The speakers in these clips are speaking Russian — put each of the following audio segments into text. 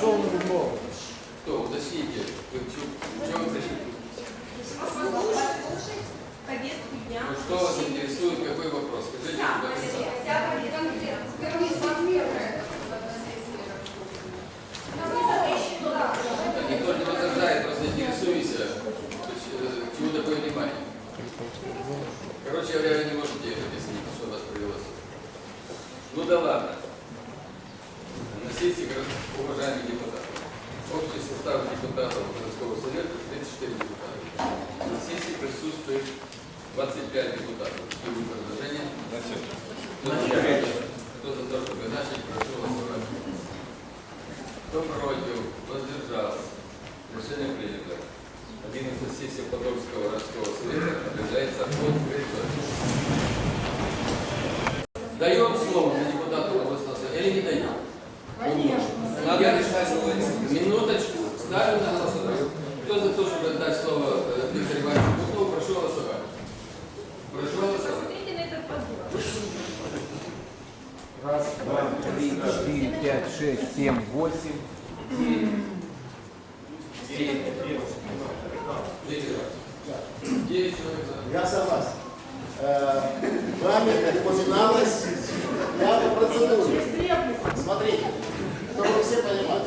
чому, відмова? Кто? Уточните. В чем пришли? повестку дня. Вот что вас интересует, какой вопрос? Скажите Вся повестка, вся повестка. Никто не возражает, просто интересуюсь, э, чему такое внимание. Короче говоря, вы не можете объяснить, что вас привело сюда. Ну да ладно. На сессии уважаемых депутатов. Общий состав депутатов городского совета 34 депутата. На сессии присутствует 25 депутатов. Предложения? Кто за? Кто за то, чтобы начать, прошу голосовать. Кто против? Воздержался. Решение принято. 11 сессия Подольского городского совета объявляется открытой. 5, 6, 7, 8, 9, 9, 9 Я согласен. Э, правильно, как начиналось, я по процедуре. Смотрите, чтобы все понимали,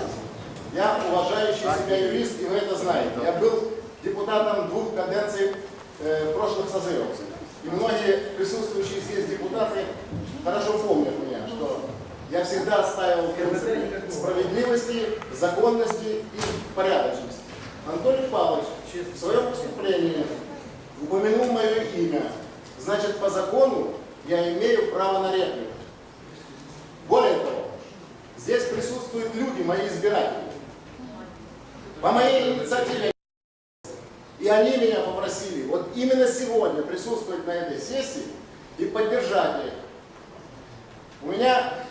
я уважающий себя юрист, и вы это знаете. Я был депутатом двух каденций э, прошлых созывов. И многие присутствующие здесь депутаты хорошо помнят меня всегда отстаивал принципы справедливости, законности и порядочности. Анатолий Павлович в своем выступлении упомянул мое имя. Значит, по закону я имею право на реплику. Более того, здесь присутствуют люди, мои избиратели. По моей инициативе. И они меня попросили вот именно сегодня присутствовать на этой сессии и поддержать их. У меня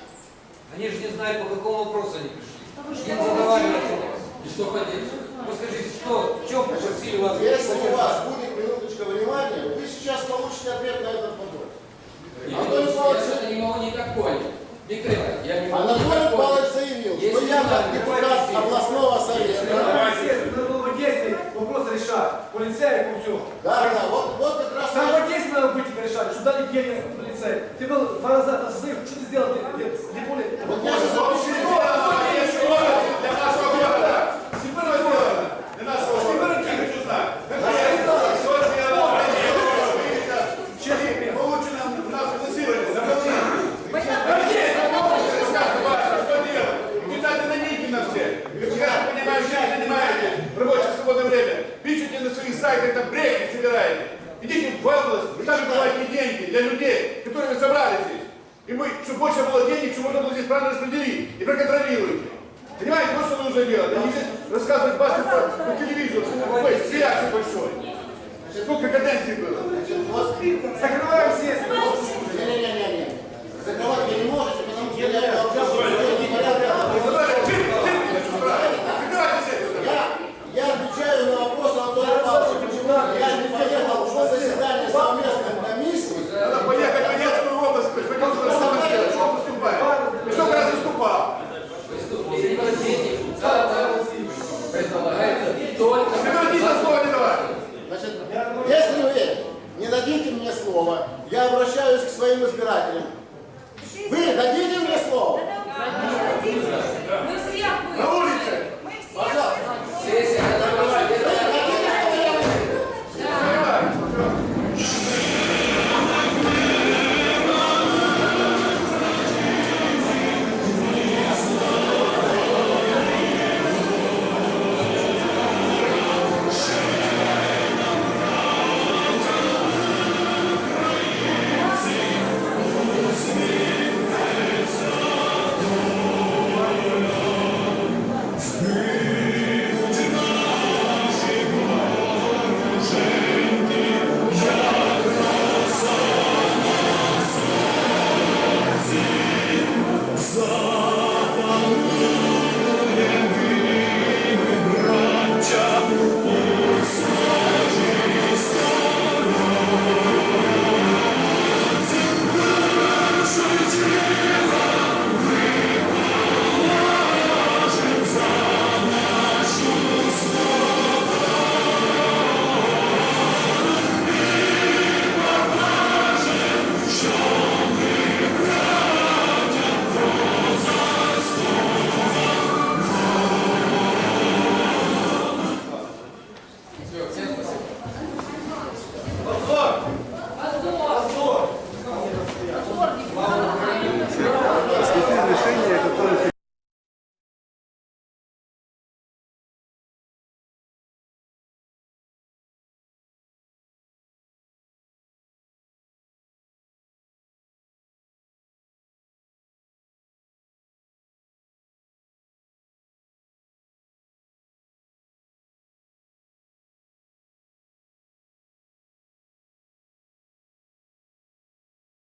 Они же не знают, по какому вопросу они пришли. Им задавали вопрос. И что поддерживать? Вы скажите, что, в чем попросили вас? Если у вас будет минуточка внимания, вы сейчас получите ответ на этот вопрос. Я Анатолий Павлович, что-то не могу никак понять. Иванович, я не могу Анатолий. Павлович заявил, что Если я да, как депутат областного совета. Действовать, вопрос решать. Полицейскому все. Да, да, вот, вот как раз... Там вот действие надо быть решать, что дали деньги полицей. Ты был два раза на созыв, что ты сделал? Ты, ты, ты более... Вот я же запишу. Пишите на своих сайтах, это бред собираете. Область, вы там давайте деньги для людей, которые вы собрали здесь. И мы, чтобы больше было денег, чтобы можно было здесь правильно распределить. И проконтролируйте. Понимаете, вот что нужно делать. Не здесь рассказывать басни по, по телевизору, что связь большой. Сколько каденций было? Закрываем своим избирателям. Вы дадите мне слово? Да, да, да. Мы всех. На улице. Мы всех. Пожалуйста. Spirit.